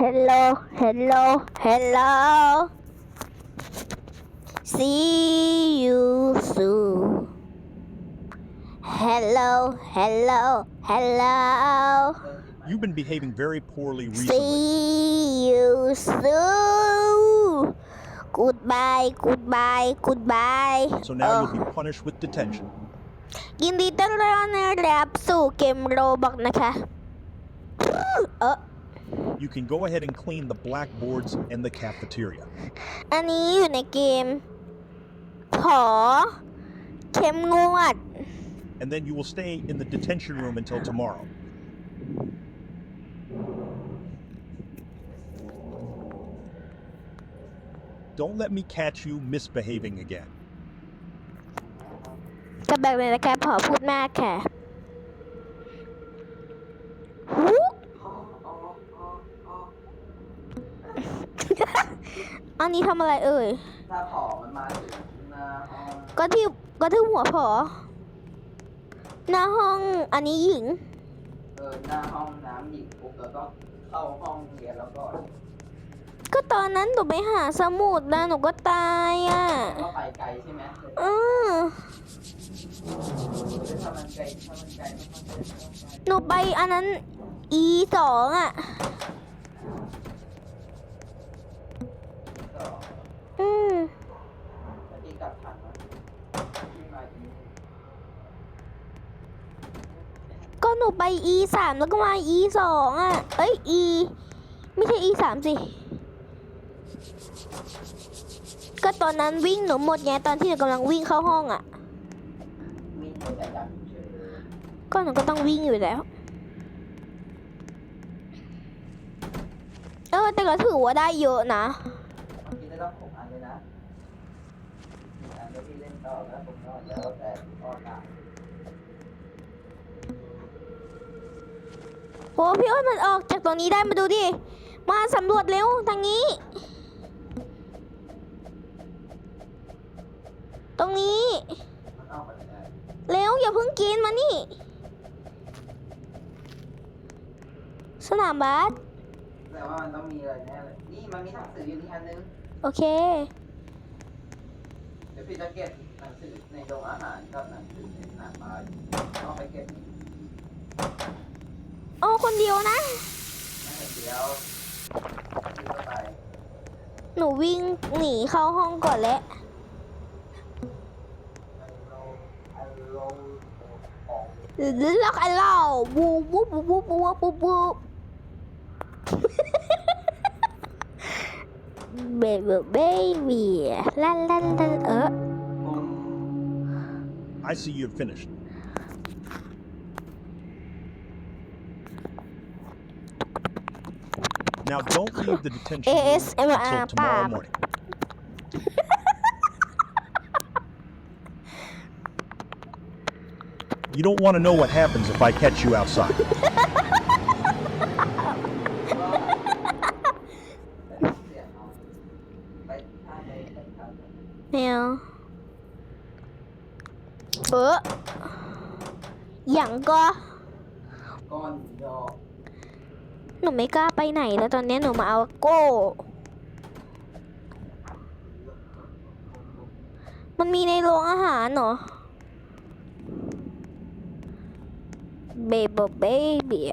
hello hello hello see you soon hello hello hello You've been behaving very poorly recently. see you soon goodbye goodbye goodbye So now เออ you'll be punished with detention. ยินดีต้อนรับสู่เกมโรบอกนะคะ เออ You can go ahead and clean the blackboards and the cafeteria. อันนี้อยู่ในเกมขอเข้มงวด And then you will stay in the detention room until tomorrow. Don't let me catch you misbehaving again. กับแบบเลยนะคะขอพูดมากค่ะ อันนี้ทำอะไรเอ่ย ถ้าผอมันมาถึงหน้าห้องก็ที่ก็ที่หัวผอ หน้าห้องอันนี้หญิง เออหน้าห้องน้ำหญิงปุ๊บแล้วก็เข้าห้องเรียนแล้วก็ก็ตอนนั้นหนูไปหาสมุดนะหนูก็ตายอะ ก็ไปไกลใช่ไหมเออถ้ามันไกลถ้ามันไกลไม่ต้องไปไม่ต้องไปหนูไปอันนั้น e สองอะ ก็ อืมก็หนูไป e สามแล้วก็มา e สองอะ เอ้ย e ไม่ใช่ e สามสิ ก็ตอนนั้นวิ่งหนูหมดไงตอนที่หนูกำลังวิ่งเข้าห้องอะ ก็หนูก็ต้องวิ่งอยู่แล้ว เออแต่ก็ถือว่าได้เยอะนะ พี่จะต้องหกอันเลยนะหนึ่งอั นก็พี่เล่นต่อแล้วผมก็แล้วแต่พ่อตามโหพี่อ้นมันออกจากตรงนี้ได้มาดูดิ มาสำรวจเร็วทางนี้ ตรงนี้ มันเอาไปไม่ได้เร็วอย่าเพิ่งกินมานี่ สนามบาสแต่ว่ามันต้องมีอะไรแน่เลยนี่มันมีหนังสืออยู่นี่อันนึงโอเค เดี๋ยวพี่จะเก็บห นังสือในโรงอาหารกับหนังสือในสนามบาสเอาไปเก็บนี่โอ้คนเดียวนะ นั่นเดียวพี่ก็ไปหนูวิ่งหนีเข้าห้องก่อนแล้วล็อกไอ้เล่าบูบูบูบูบูบูบูเบบี้เบบี้ลันลันลันเออ I see you have finished. Now don't leave the detention room until tomorrow morning. You don't want to know what happens if I catch you outside. Yeah. สียงเออย่างก็ก้อนดอกหนูไม่กล้าไปไหนแล้วตอนนี้หนูมาเอาโก้ มันมีในโรงอาหารเหรอเบบเบเบบี้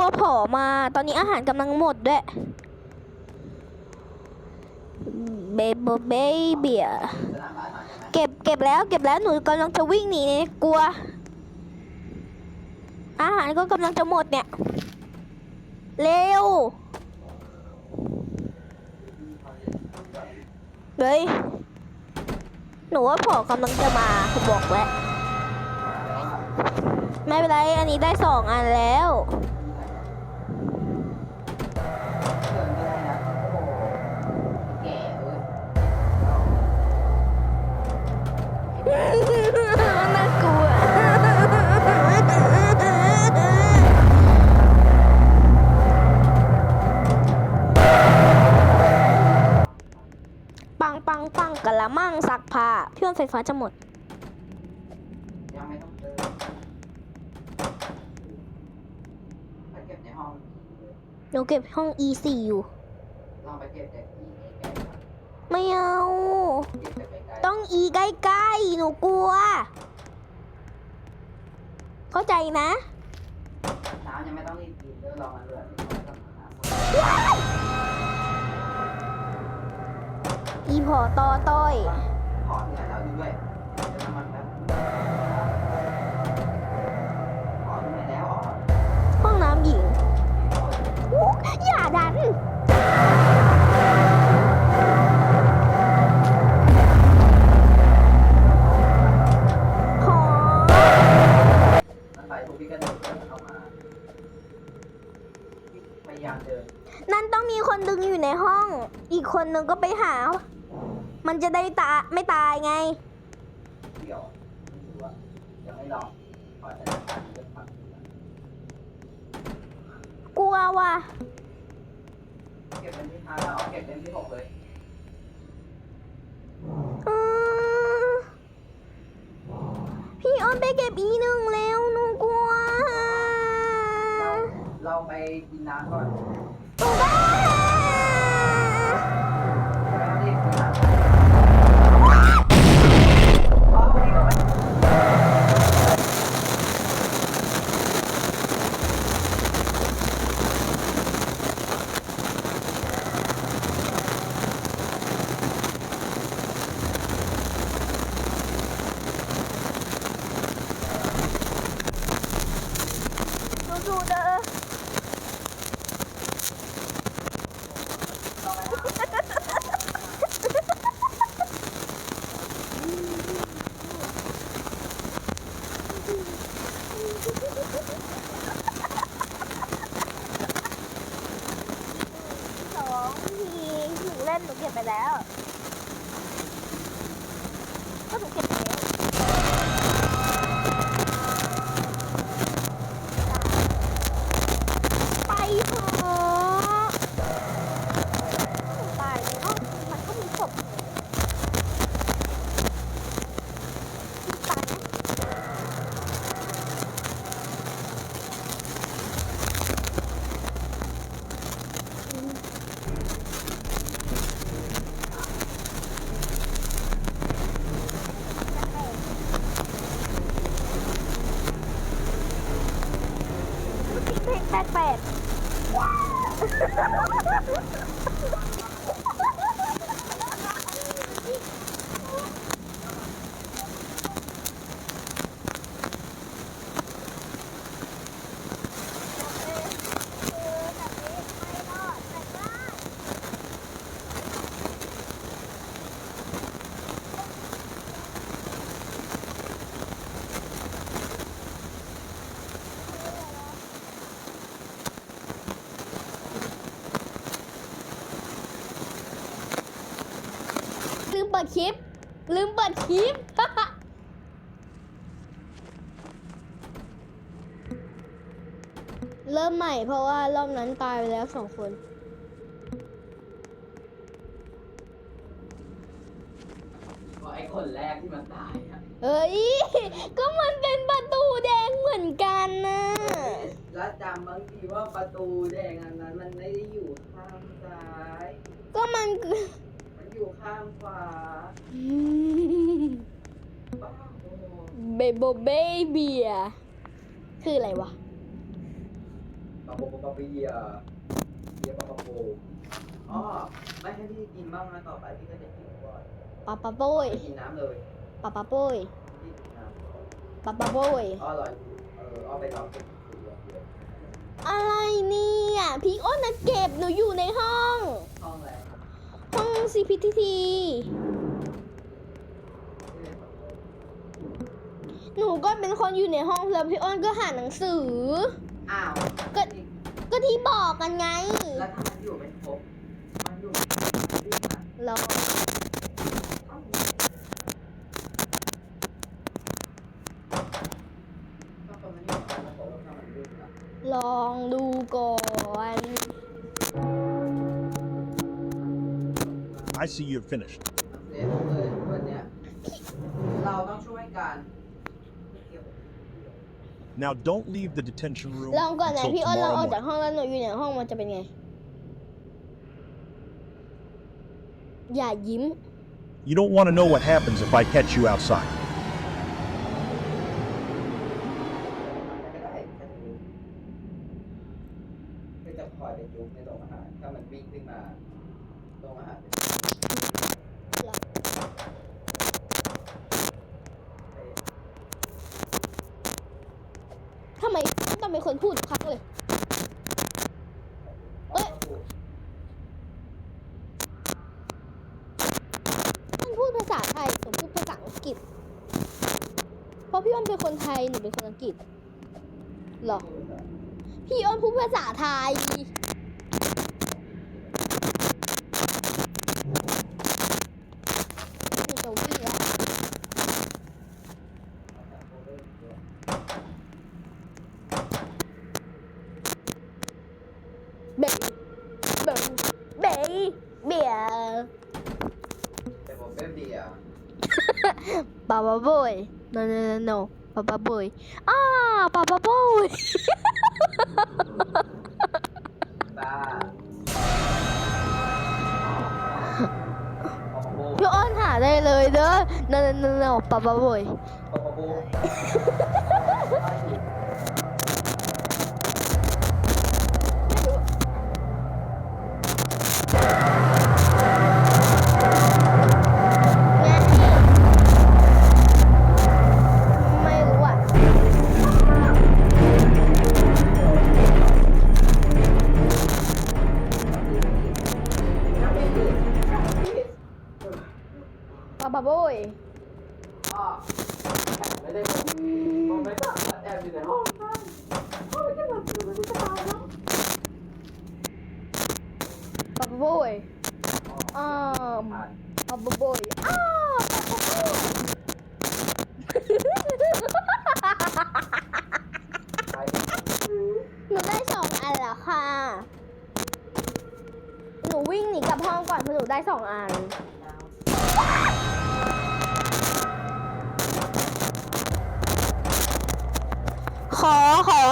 ลัวผอมา ตอนนี้อาหารกำลังหมดด้วยเบบี้เบบี้สนามบาสมาใช่ไหมเก็บเก็บแล้วเก็บแล้วหนูกำลังจะวิ่งหนีเนี่ยกลัว อาหารก็กำลังจะหมดเนี่ย เร็วเฮ้ยหนูว่าผอกำลังจะมาผมบอกแล้ว ไม่เป็นไร อันนี้ได้สองอันแล้ว ฟ้าจะหมด ยังไม่ต้องเติมไปเก็บในห้องเลยหนูเก็บห้อง E 4 อยู่ ลองไปเก็บแต่ที่ไม่เอา เก็บแต่ไกลต้อง E ใกล้ๆ หนูกลัว เข้าใจนะน้ำยังไม่ต้องรีบกินเดี๋ยวรอมันเดือดเดี๋ยวเราจะหา อีพอตอต้อย ขอเนี่ยแล้วดูด้วยน้ำมันแป๊ เก็บเป็นที่ห้าแล้วเอาเก็บเป็นที่หกเลยอืมพี่ออนไปเก็บอีหนึ่งแล้วหนูกลัว เราเราไปกินน้ำก่อน Ha ha ha ha ha! ปิดคลิป ลืมเปิดคลิป เริ่มใหม่เพราะว่ารอบนั้นตายไปแล้วสองคนเพราะไอ้คนแรกที่มันตายอะเอ้ย ก็มันเป็นประตูแดงเหมือนกันนะแล้วจำบางทีว่าประตูแดงอันนั้นมันไม่ได้อยู่ข้างซ้าย ก็มันคือมัน อยู่ข้างขวาบ้าโอ้เบโบเบเบียคืออะไรวะปะโปปะปะเบียร์เบียร์ปะปะโปอ๋อไม่ให้พี่กินบ้างนะต่อไปพี่ก็จะกินก่อนปาปาโป้ยไม่กินน้ำเลยปาปาโป้ยพี่กินน้ำก่อนปาปาโป้ยอ๋ออร่อยเออเอาไปลองกินดูเยอะอะไรเนี่ยพี่อ้นนะเก็บหนูอยู่ในห้องๆห้องอะ ไรห้อง CPTT หนูก็เป็นคนอยู่ในห้องแล้วพี่อ้นก็หาหนังสือ อ้าวก็ก็ที่บอกกันไง แล้วถ้ามันอยู่เป็นครบมันอยู่มันวิ่งอะรอเอ้าถ้าคนมันอยู่ในครบแล้วถ้ามันวิ่งอะลองดูก่อน I see you're finished. Now don't leave the detention room until tomorrow morning. You don't want to know what happens if I catch you outside. อังกฤษ เพราะพี่อ้นเป็นคนไทยหนูเป็นคนอังกฤษหรอ พี่อ้นพูดภาษาไทย หนูจะวิ่งแล้ว เบย์เบย์เบย์เบียร์ แต่ผมเป็นเบียร์ Papa boy. No, no, no, no. Papa boy. Ah, Papa boy. บ้าปอปะโบพี่อ้อนหาได้เลยเด้อ No, no, no, no. Papa boy. ปอ Papa boy. อ้อไม่ได้ผมผมไม่สั่งแอบอยู่ในห้องนั่นโอ้ยจะหลับอยู่มันจะตายแล้ว Papa boy. อ๋อ Um, ผ่าน Papa boy. Ah, Papa boy. ไปหนูได้สองอันแล้วค่ะ หนูวิ่งหนีกลับห้องก่อนเพราะหนูได้สองอัน ขอขอ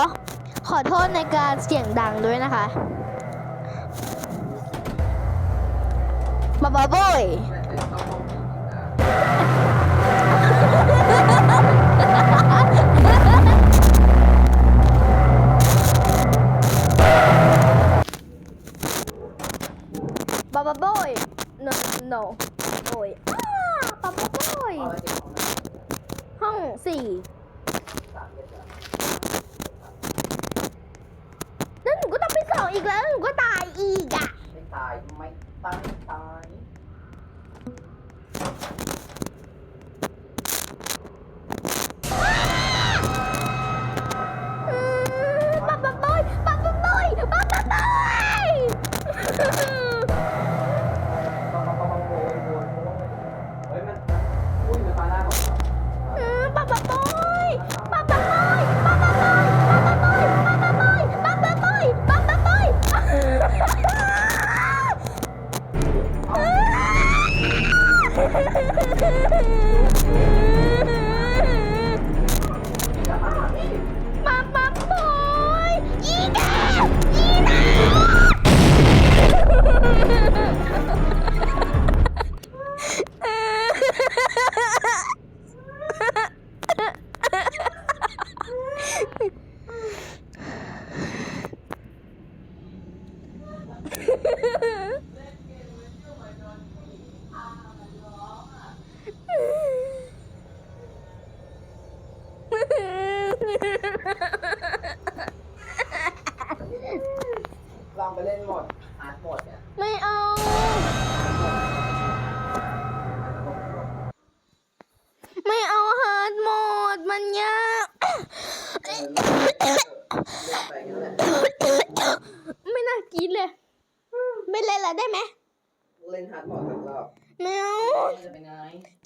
ขอโทษในการเสียงดังด้วยนะคะบาบาบองห้องผีนะบาบาโบย no no โอยอ้าบาบาบอาไปเก็บของนะห้องสี่ามเก็บแล้ว แล้วหนูก็ต้ อีกแล้วหนูก็ตายอีกอะ ไม่ตาย ไม่ตายตาย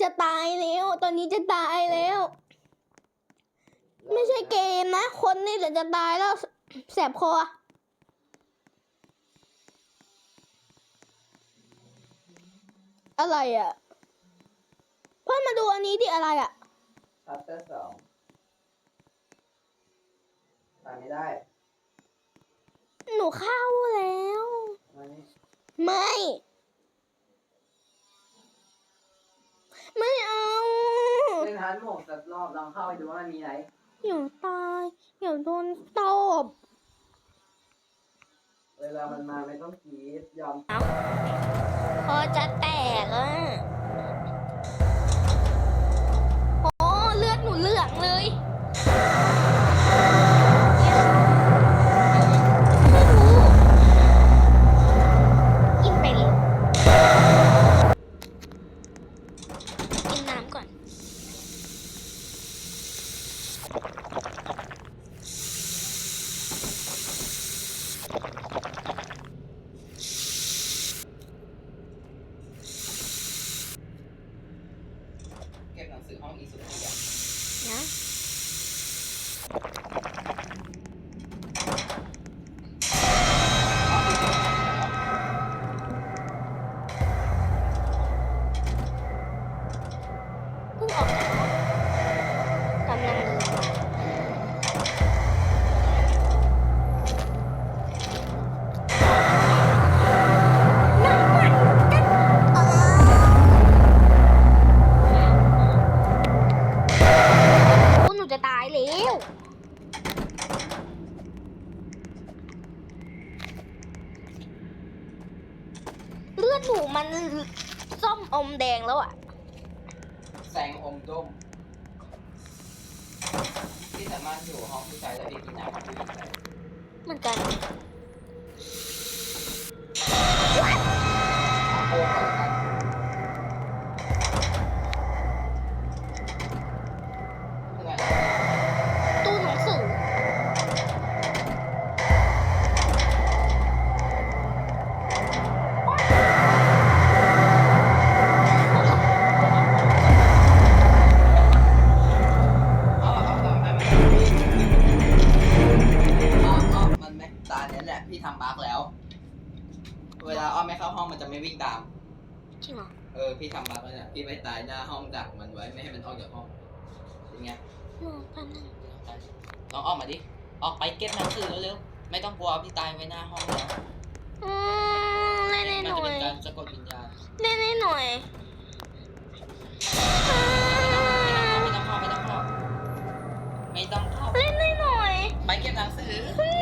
จะตายแล้ว ตอนนี้จะตายแล้ว ไม่ใช่เกมนะ คนนี่เดี๋ยวจะตายแล้วแสบคออะไรอะเพื่อนมาดูอันนี้ดิอะไรอะชัปเตอร์สองตายไม่ได้ หนูเข้าแล้วมานี่ไม่ ไม่เอาเล่นฮาร์ดโหมดสักรอบลองเข้าไปดูว่ามันมีอะไรเดี๋ยวตายเดี๋ยวโดนตบเวลามันมาไม่ต้องกรีดยอมพอจะแตกอะโอ้เลือดหนูเหลืองเลย อมแดงแล้วอะแสงอมดมที่สามารถอยู่ห้องผู้ชายแล้วเด็กกินน้ำมันผู้หญิงได้เหมือนกัน โอ้โห ว้ไม่ให้มันออกจากห้องเป็นไงหนูแป๊บนึงลองออกมาดิ ออกไปเก็บหนังสือเร็วๆ ไม่ต้องกลัวพี่ตายไว้หน้าห้องแล้วอืมเล่นมัๆหจะน่อเป็ยนการสะกดวิญญาณเล่นๆหน่อยไม่ต้องเข้าไม่ต้องเข้าไม่ต้องเข้า เล่นๆหน่อย ไปเก็บหนังสือก็